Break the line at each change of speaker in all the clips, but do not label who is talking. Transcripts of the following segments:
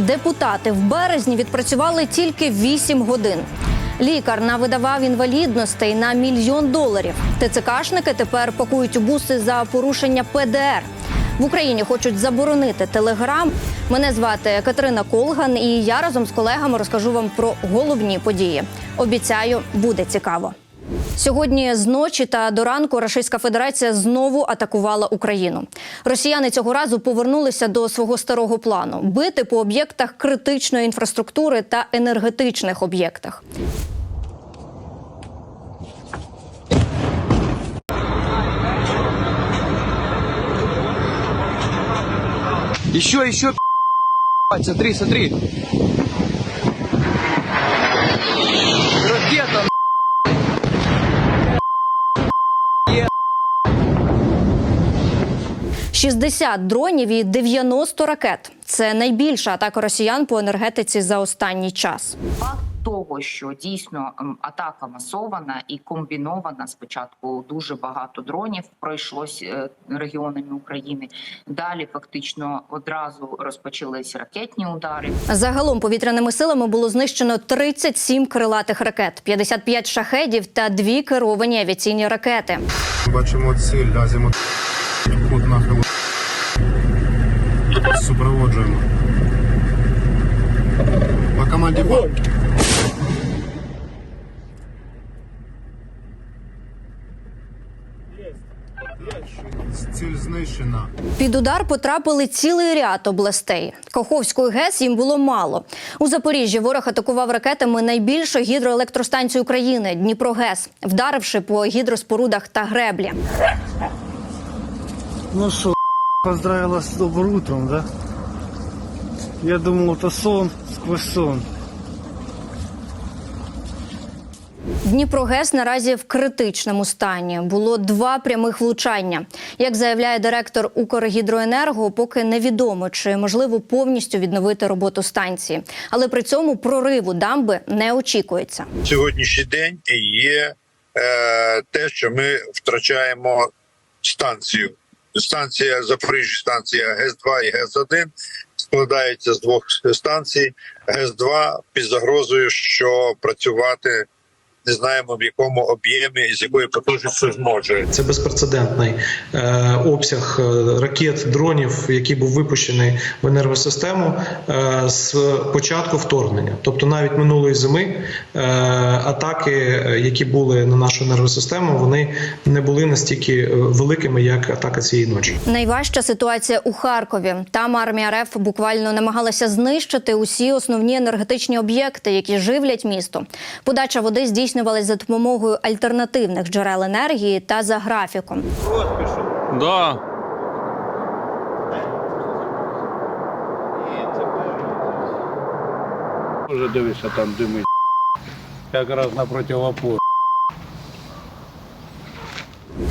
Депутати в березні відпрацювали тільки 8 годин. Лікар навидавав інвалідностей на мільйон доларів. ТЦКшники тепер пакують у буси за порушення ПДР. В Україні хочуть заборонити телеграм. Мене звати Катерина Колган, і я разом з колегами розкажу вам про головні події. Обіцяю, буде цікаво. Сьогодні з ночі та до ранку Російська Федерація знову атакувала Україну. Росіяни цього разу повернулися до свого старого плану бити по об'єктах критичної інфраструктури та енергетичних об'єктах.
Еще, еще, п***ь, смотри, смотри. Ракета, Е,
60 дронів і 90 ракет. Це найбільша атака росіян по енергетиці за останній час.
Факт того, що дійсно атака масована і комбінована. Спочатку дуже багато дронів пройшлось е, регіонами України. Далі фактично одразу розпочались ракетні удари.
Загалом повітряними силами було знищено 37 крилатих ракет, 55 шахедів та дві керовані авіаційні ракети.
Бачимо ціль, нахил. Супроводжуємо. По команді БАМ. Ціль знищена.
Під удар потрапили цілий ряд областей. Каховської ГЕС їм було мало. У Запоріжжі ворог атакував ракетами найбільшу гідроелектростанцію України Дніпрогес, вдаривши по гідроспорудах та греблі.
Ну что, поздравила с добрым утром, да? Я думал, это сон сквозь сон.
Дніпрогес наразі в критичному стані. Було два прямих влучання. Як заявляє директор Укргідроенерго, поки невідомо, чи можливо повністю відновити роботу станції, але при цьому прориву дамби не очікується.
сьогоднішній день є е, те, що ми втрачаємо станцію. Станція Запоріжжя, станція ГЕС-2 і ГЕС-1 складається з двох станцій. ГЕС-2 під загрозою, що працювати не знаємо в якому об'ємі і з якою потужністю зможе.
Це безпрецедентний е, обсяг е, ракет, дронів, який був випущений в енергосистему е, з початку вторгнення. Тобто, навіть минулої зими е, атаки, е, які були на нашу енергосистему, вони не були настільки е, великими, як атака цієї ночі.
Найважча ситуація у Харкові. Там армія РФ буквально намагалася знищити усі основні енергетичні об'єкти, які живлять місто. Подача води здійснювалась за допомогою альтернативних джерел енергії та за графіком.
Да.
Уже дивишся, там димить. Якраз напроти опори.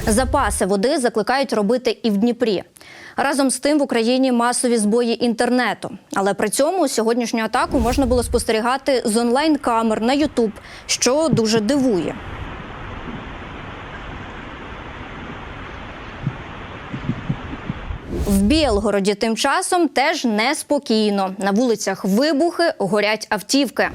Запаси води закликають робити і в Дніпрі. Разом з тим в Україні масові збої інтернету. Але при цьому сьогоднішню атаку можна було спостерігати з онлайн-камер на Ютуб, що дуже дивує. В Білгороді тим часом теж неспокійно. На вулицях вибухи, горять автівки.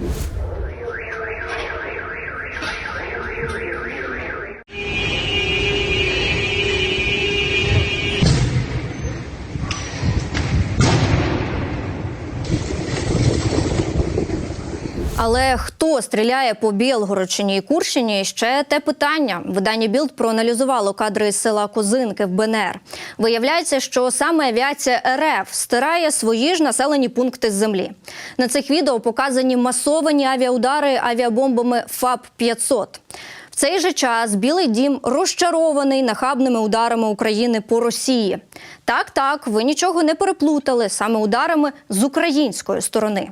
Але хто стріляє по Білгородщині і Курщині? Ще те питання. Видання Білд проаналізувало кадри з села Козинки в БНР. Виявляється, що саме авіація РФ стирає свої ж населені пункти з землі. На цих відео показані масовані авіаудари авіабомбами ФАП 500 В цей же час Білий Дім розчарований нахабними ударами України по Росії. Так, так, ви нічого не переплутали саме ударами з української сторони.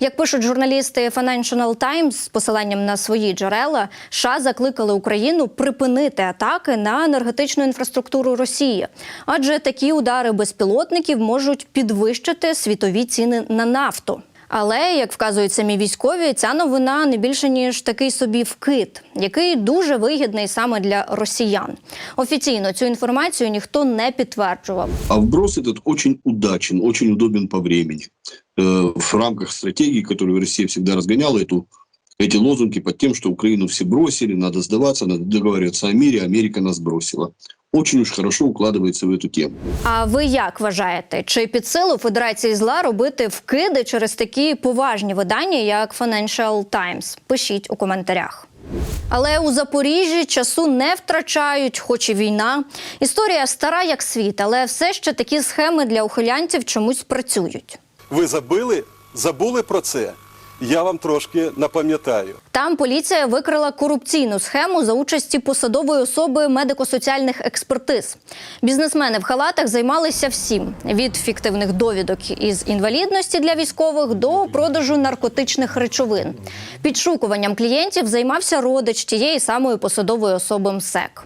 Як пишуть журналісти Financial Times з посиланням на свої джерела, США закликали Україну припинити атаки на енергетичну інфраструктуру Росії, адже такі удари безпілотників можуть підвищити світові ціни на нафту. Але, як вказують самі військові, ця новина не більше ніж такий собі вкид, який дуже вигідний саме для росіян. Офіційно цю інформацію ніхто не підтверджував.
А вброс этот очень удачен, очень удобен по времени. Э, В рамках стратегии, которую Россия всегда разгоняла, эту, эти лозунги под тем, что Украину все бросили, надо сдаваться, надо договариваться о мире, Америка нас бросила. Очень уж хорошо укладывается в эту тему.
А ви як вважаєте, чи під силу Федерації зла робити вкиди через такі поважні видання, як Financial Times? Пишіть у коментарях. Але у Запоріжжі часу не втрачають, хоч і війна. Історія стара як світ, але все ще такі схеми для ухилянців чомусь працюють.
Ви забили? Забули про це? Я вам трошки напам'ятаю.
Там поліція викрила корупційну схему за участі посадової особи медико-соціальних експертиз. Бізнесмени в халатах займалися всім: від фіктивних довідок із інвалідності для військових до продажу наркотичних речовин. Підшукуванням клієнтів займався родич тієї самої посадової особи МСЕК.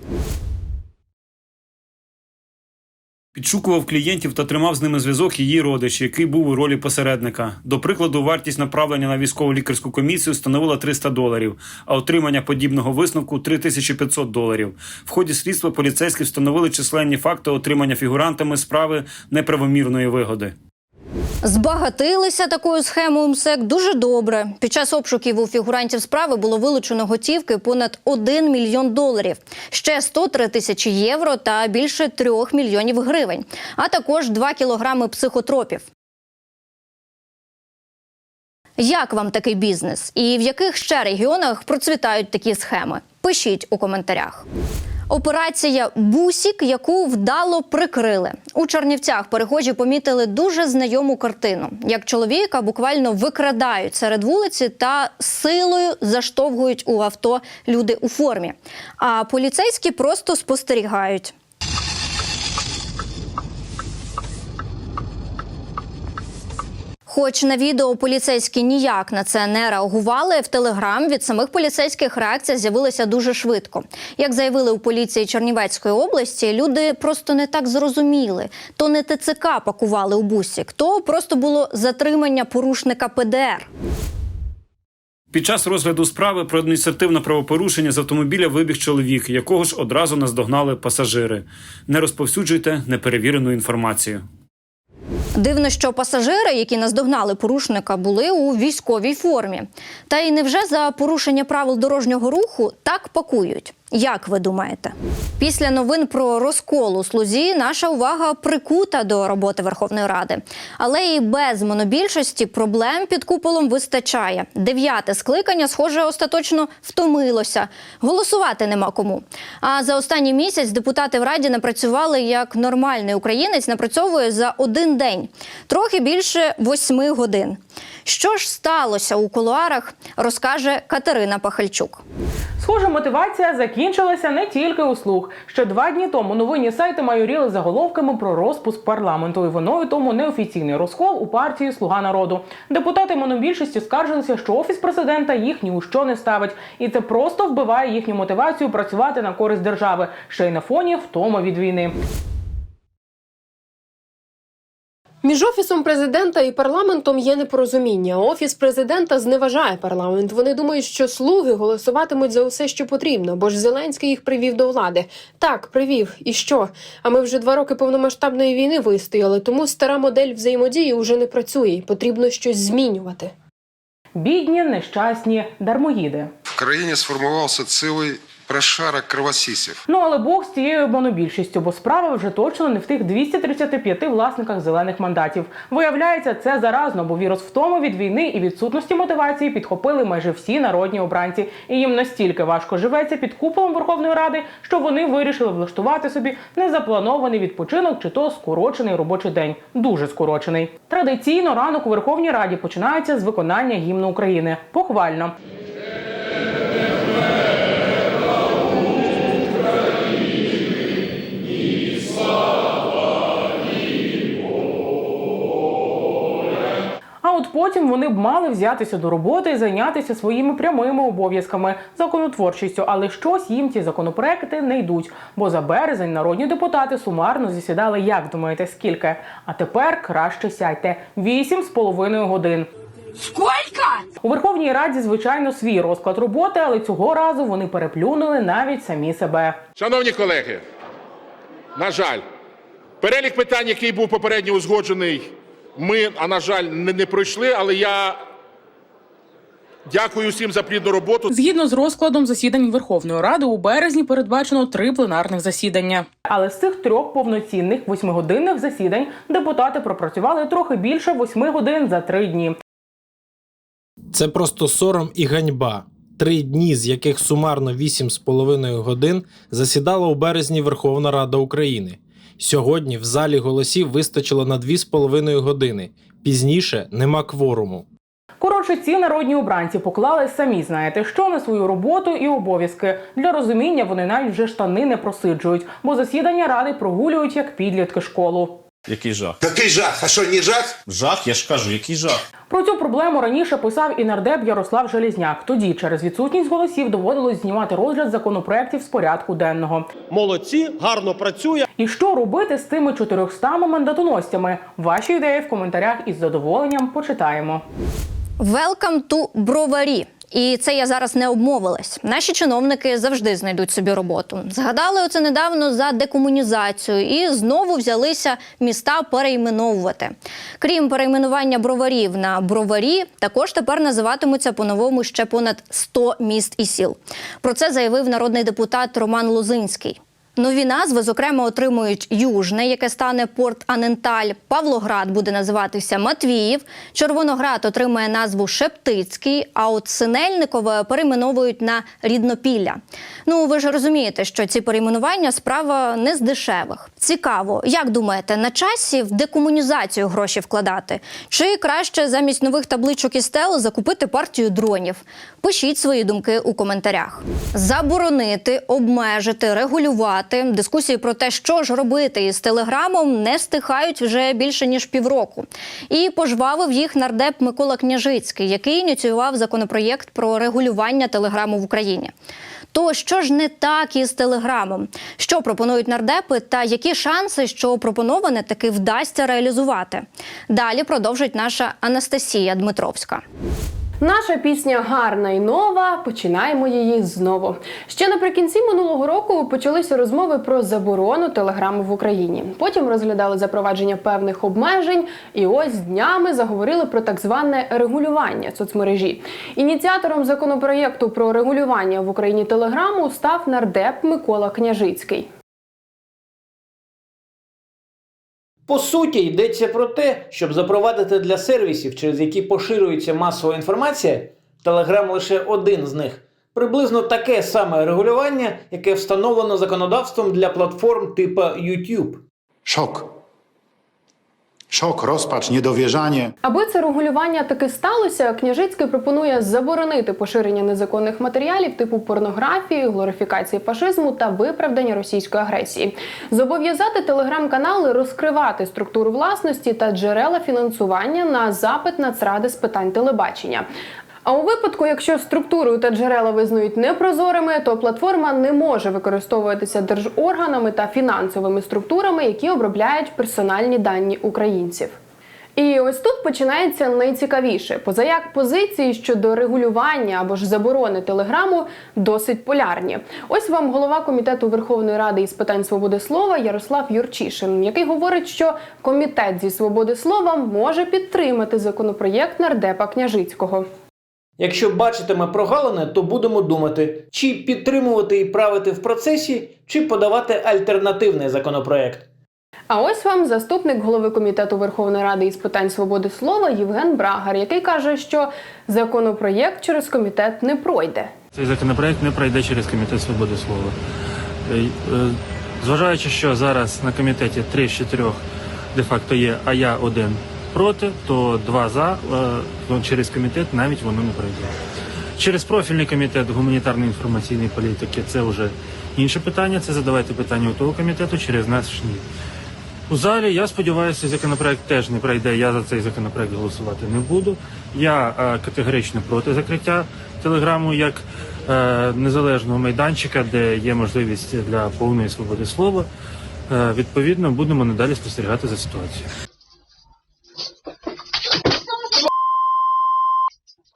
Підшукував клієнтів та тримав з ними зв'язок її родич, який був у ролі посередника. До прикладу, вартість направлення на військову лікарську комісію становила 300 доларів, а отримання подібного висновку 3500 доларів. В ході слідства поліцейські встановили численні факти отримання фігурантами справи неправомірної вигоди.
Збагатилися такою схемою МСЕК дуже добре. Під час обшуків у фігурантів справи було вилучено готівки понад 1 мільйон доларів, ще 103 тисячі євро та більше 3 мільйонів гривень, а також 2 кілограми психотропів. Як вам такий бізнес? І в яких ще регіонах процвітають такі схеми? Пишіть у коментарях. Операція Бусік, яку вдало прикрили у Чернівцях. Перехожі помітили дуже знайому картину, як чоловіка буквально викрадають серед вулиці та силою заштовхують у авто люди у формі. А поліцейські просто спостерігають. Хоч на відео поліцейські ніяк на це не реагували, в телеграм від самих поліцейських реакція з'явилася дуже швидко. Як заявили у поліції Чернівецької області, люди просто не так зрозуміли. То не ТЦК пакували у бусік, то просто було затримання порушника ПДР.
Під час розгляду справи про адміністративне правопорушення з автомобіля вибіг чоловік, якого ж одразу наздогнали пасажири. Не розповсюджуйте неперевірену інформацію.
Дивно, що пасажири, які наздогнали порушника, були у військовій формі. Та й невже за порушення правил дорожнього руху так пакують? Як ви думаєте? Після новин про розкол у слузі наша увага прикута до роботи Верховної Ради. Але і без монобільшості проблем під куполом вистачає. Дев'яте скликання, схоже, остаточно втомилося. Голосувати нема кому. А за останній місяць депутати в раді напрацювали як нормальний українець напрацьовує за один день, трохи більше восьми годин. Що ж сталося у кулуарах, розкаже Катерина Пахальчук.
Схоже, мотивація закінчилася не тільки у слух. Ще два дні тому новинні сайти майоріли заголовками про розпуск парламенту. І виною тому неофіційний розкол у партії Слуга народу. Депутати монобільшості скаржилися, що офіс президента їх ні у що не ставить, і це просто вбиває їхню мотивацію працювати на користь держави, ще й на фоні втоми від війни.
Між офісом президента і парламентом є непорозуміння. Офіс президента зневажає парламент. Вони думають, що слуги голосуватимуть за усе, що потрібно, бо ж Зеленський їх привів до влади. Так, привів. І що? А ми вже два роки повномасштабної війни вистояли, тому стара модель взаємодії вже не працює. Потрібно щось змінювати.
Бідні, нещасні дармоїди.
В країні сформувався цілий прошарок кровосісів.
Ну але Бог з цією монобільшістю, бо справа вже точно не в тих 235 власниках зелених мандатів. Виявляється, це заразно, бо вірус втоми від війни і відсутності мотивації підхопили майже всі народні обранці, і їм настільки важко живеться під куполом Верховної Ради, що вони вирішили влаштувати собі незапланований відпочинок чи то скорочений робочий день. Дуже скорочений. Традиційно ранок у Верховній Раді починається з виконання гімну України. Похвально. Потім вони б мали взятися до роботи і зайнятися своїми прямими обов'язками законотворчістю, але щось їм ці законопроекти не йдуть. Бо за березень народні депутати сумарно засідали, як думаєте, скільки? А тепер краще сядьте вісім з половиною годин. У Верховній Раді, звичайно, свій розклад роботи, але цього разу вони переплюнули навіть самі себе.
Шановні колеги, на жаль, перелік питань, який був попередньо узгоджений, ми, а на жаль, не, не пройшли, але я дякую всім за плідну роботу.
Згідно з розкладом засідань Верховної Ради, у березні передбачено три пленарних засідання. Але з цих трьох повноцінних восьмигодинних засідань депутати пропрацювали трохи більше восьми годин за три дні.
Це просто сором і ганьба. Три дні, з яких сумарно 8,5 годин засідала у березні Верховна Рада України. Сьогодні в залі голосів вистачило на 2,5 години. Пізніше нема кворуму.
Коротше, ці народні обранці поклали самі знаєте що на свою роботу і обов'язки. Для розуміння вони навіть вже штани не просиджують, бо засідання ради прогулюють як підлітки школу.
Який жах?
Який жах? А що, не жах?
Жах, я ж кажу, який жах.
Про цю проблему раніше писав і нардеп Ярослав Желізняк. Тоді через відсутність голосів доводилось знімати розгляд законопроєктів з порядку денного.
Молодці, гарно працює.
І що робити з тими 400 мандатоносцями? Ваші ідеї в коментарях із задоволенням почитаємо.
Welcome to броварі. І це я зараз не обмовилась. Наші чиновники завжди знайдуть собі роботу. Згадали оце недавно за декомунізацію і знову взялися міста перейменовувати. Крім перейменування броварів на броварі, також тепер називатимуться по-новому ще понад 100 міст і сіл. Про це заявив народний депутат Роман Лозинський. Нові назви, зокрема, отримують Южне, яке стане Порт Аненталь. Павлоград буде називатися Матвіїв. Червоноград отримає назву Шептицький. А от Синельникове перейменовують на Ріднопілля. Ну ви ж розумієте, що ці перейменування справа не з дешевих. Цікаво, як думаєте, на часі в декомунізацію гроші вкладати? Чи краще замість нових табличок і стел закупити партію дронів? Пишіть свої думки у коментарях. Заборонити, обмежити, регулювати дискусії про те, що ж робити із телеграмом, не стихають вже більше ніж півроку. І пожвавив їх нардеп Микола Княжицький, який ініціював законопроєкт про регулювання телеграму в Україні. То що ж не так із телеграмом? Що пропонують нардепи, та які шанси, що пропоноване таки вдасться реалізувати? Далі продовжить наша Анастасія Дмитровська.
Наша пісня гарна і нова. Починаємо її знову. Ще наприкінці минулого року почалися розмови про заборону телеграму в Україні. Потім розглядали запровадження певних обмежень, і ось днями заговорили про так зване регулювання соцмережі. Ініціатором законопроєкту про регулювання в Україні телеграму став нардеп Микола Княжицький.
По суті, йдеться про те, щоб запровадити для сервісів, через які поширюється масова інформація, Telegram лише один з них. Приблизно таке саме регулювання, яке встановлено законодавством для платформ типу YouTube.
Szok. Szok, розпач, недовіжання.
Аби це регулювання таки сталося, Княжицький пропонує заборонити поширення незаконних матеріалів типу порнографії, глорифікації фашизму та виправдання російської агресії, зобов'язати телеграм-канали розкривати структуру власності та джерела фінансування на запит Нацради з питань телебачення. А у випадку, якщо структуру та джерела визнають непрозорими, то платформа не може використовуватися держорганами та фінансовими структурами, які обробляють персональні дані українців. І ось тут починається найцікавіше. Позаяк позиції щодо регулювання або ж заборони телеграму досить полярні. Ось вам голова комітету Верховної Ради із питань свободи слова Ярослав Юрчишин, який говорить, що комітет зі свободи слова може підтримати законопроєкт нардепа Княжицького.
Якщо бачитиме прогалини, то будемо думати, чи підтримувати і правити в процесі, чи подавати альтернативний законопроект.
А ось вам заступник голови комітету Верховної Ради із питань свободи слова Євген Брагар, який каже, що законопроєкт через комітет не пройде.
Цей законопроект не пройде через комітет свободи слова. Е, е, Зважаючи, що зараз на комітеті 3 з 4 де-факто є, а я один проти, то два за е, через комітет навіть воно не пройде. Через профільний комітет гуманітарної інформаційної політики це вже інше питання. Це задавайте питання у того комітету, через нас ж ні. У залі я сподіваюся, законопроект теж не пройде. Я за цей законопроект голосувати не буду. Я е, категорично проти закриття телеграму як е, незалежного майданчика, де є можливість для повної свободи слова. Е, відповідно, будемо надалі спостерігати за ситуацією.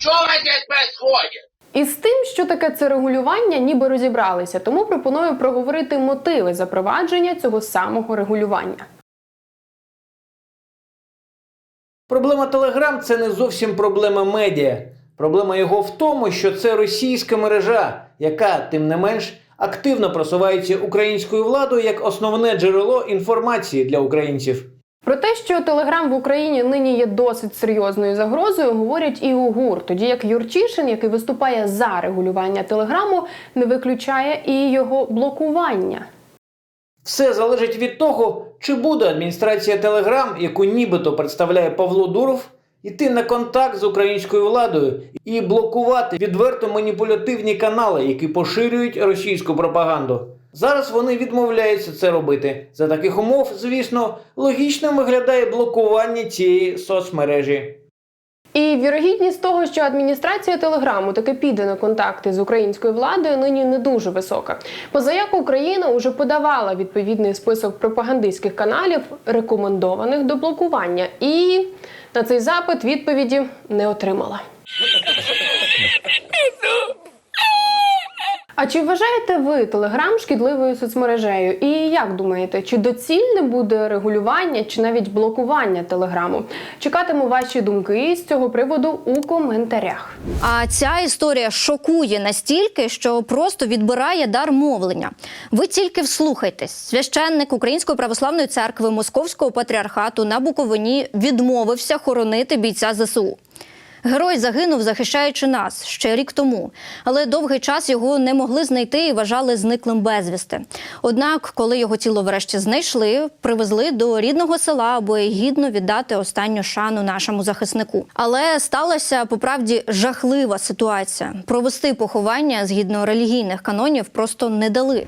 Что у вас здесь происходит?
Із тим, що таке це регулювання, ніби розібралися, тому пропоную проговорити мотиви запровадження цього самого регулювання.
Проблема Телеграм це не зовсім проблема медіа. Проблема його в тому, що це російська мережа, яка, тим не менш, активно просувається українською владою як основне джерело інформації для українців.
Про те, що Телеграм в Україні нині є досить серйозною загрозою, говорять і у ГУР. Тоді як Юрчишин, який виступає за регулювання Телеграму, не виключає і його блокування.
Все залежить від того, чи буде адміністрація Телеграм, яку нібито представляє Павло Дуров, йти на контакт з українською владою і блокувати відверто маніпулятивні канали, які поширюють російську пропаганду. Зараз вони відмовляються це робити. За таких умов, звісно, логічним виглядає блокування цієї соцмережі.
І вірогідність того, що адміністрація Телеграму таки піде на контакти з українською владою, нині не дуже висока. Позаяк Україна уже подавала відповідний список пропагандистських каналів, рекомендованих до блокування, і на цей запит відповіді не отримала. А чи вважаєте ви Телеграм шкідливою соцмережею? І як думаєте, чи доцільне буде регулювання чи навіть блокування Телеграму? Чекатиму ваші думки з цього приводу у коментарях.
А ця історія шокує настільки, що просто відбирає дар мовлення. Ви тільки вслухайтесь. Священник Української православної церкви Московського патріархату на Буковині відмовився хоронити бійця ЗСУ. Герой загинув, захищаючи нас ще рік тому, але довгий час його не могли знайти і вважали зниклим безвісти. Однак, коли його тіло врешті знайшли, привезли до рідного села, аби гідно віддати останню шану нашому захиснику. Але сталася по правді жахлива ситуація. Провести поховання згідно релігійних канонів просто не дали.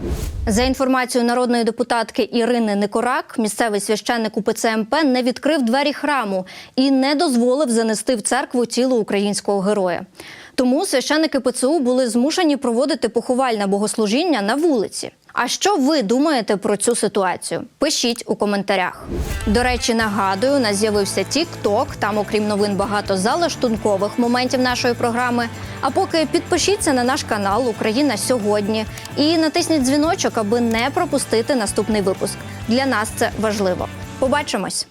За інформацією народної депутатки Ірини Никорак, місцевий священник УПЦ МП не відкрив двері храму і не дозволив занести в церкву тіло українського героя. Тому священники ПЦУ були змушені проводити поховальне богослужіння на вулиці. А що ви думаєте про цю ситуацію? Пишіть у коментарях. До речі, нагадую, нас з'явився TikTok, Там, окрім новин, багато залаштункових моментів нашої програми. А поки підпишіться на наш канал Україна сьогодні і натисніть дзвіночок, аби не пропустити наступний випуск. Для нас це важливо. Побачимось.